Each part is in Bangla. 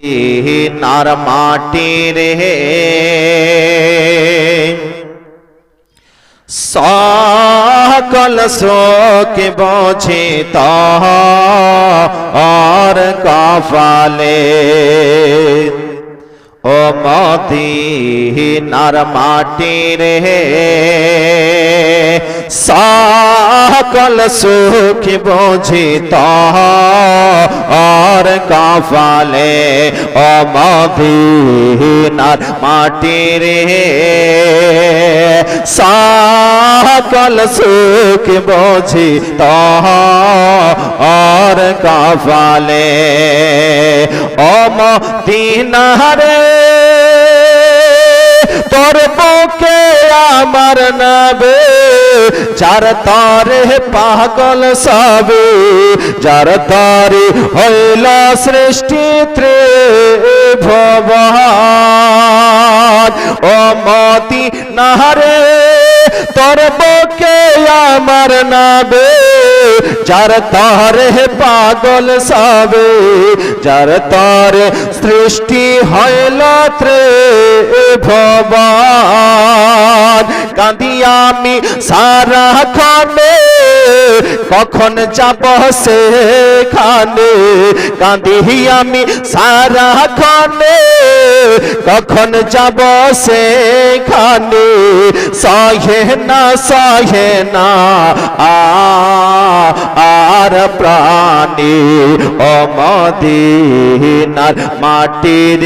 नर माटी रे। सकल शोक बोझे और कफाले। ओ मोती नर माटी रे। सकल सुख बोझे কপালে ও মদিনার মাটির হে সকল সুখ বোঝে তার কপালে ও মদিনারে তোর বুকে আমার নবে যার তারে পাগল সবে যার তারে হইল সৃষ্টি ভবান ও মতি নাহারে তোর বুকে আমার নবে যার তারে পাগল সবে যার তারে সৃষ্টি হইল ত্রে ভবান কাঁদি আমি সারা খানে, কখন যাব সেখানে? কাঁদি আমি সারা খানে কখন যাব সেখানে? সহে না সহে না আর প্রাণী অমদিনার মাটির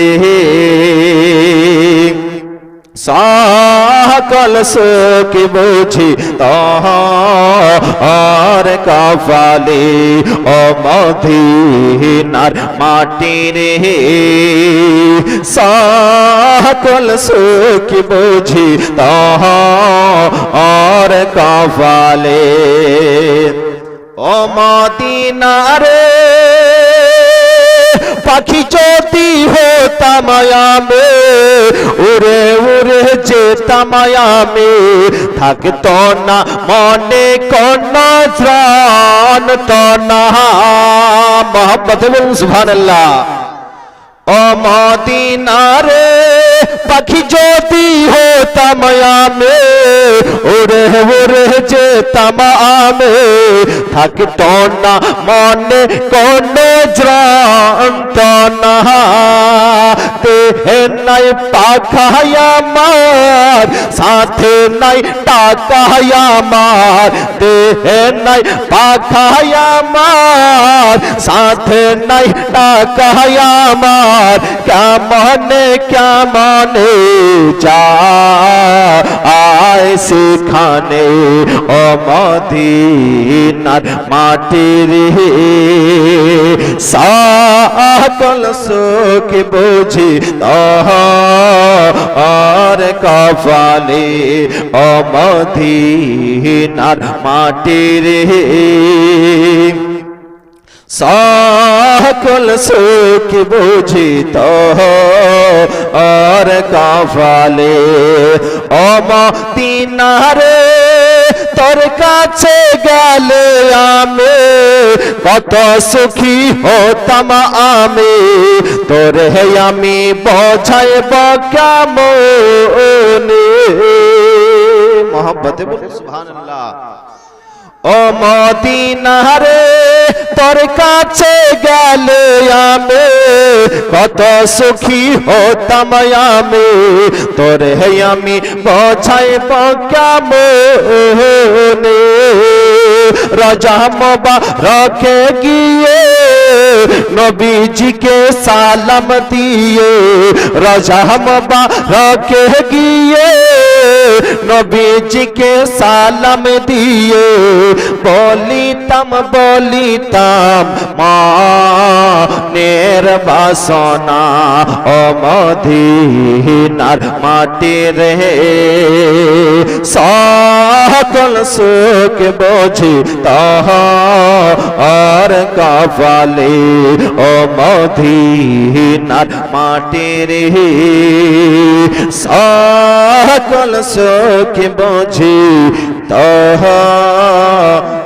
সকল সুখ বুঝি তহর কপালে অমদিনার মাটির সকল সুখ বুঝি তহর কপালে। ও মদিনারে, পাখি যদি হতাম আমি, উড়ে উড়ে যেতাম আমি, থাকতো না মনে কোন ত্রাণ তো না মোহাম্মদ সুবহানাল্লাহ। মদিনারে পাখি যদি হতাম আমি উড়ে উড়ে যেতাম আমি থাকতো না মনে কোন জ্রান্ত না দেহে নাই পাখায় আমার সাথে নাই টাকায় আমার দেহে নাই পাখায় আমার সাথে নাই টাকায় আমার কেমনে কেমনে যা আয় সেখানে অমদিনার মাটির সকল সুখ বুঝি আর কপালে অমদিনার মাটির সকল সুখ বুঝিত আর কপালে অমদিনারে তোর কাছে গেলে আমি কত সুখী হতাম আমি। তোর আমি বোঝাইব কেমন মোহাম্মতে বলুন, সুবহানাল্লাহ। ও মদিনারে, তোর কাছে গেলে আমি কত সুখী হতাম আমি। তোর হে আমি বোঝাইব কেমন? রাজা মোবা রখে গিয়ে নবীজিকে সালাম দিয়ে, রাজা মোবা রখে গিয়ে নবীজিকে সালাম দিয়ে বলিতাম বলিতাম মানের বাসনা অমদিনার মাটির হে সকল সুখ বোঝি তহ আর কপালে অমদিনার মাটির হে সকল সুখ বুঝি তহ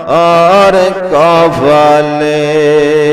আর কপালে।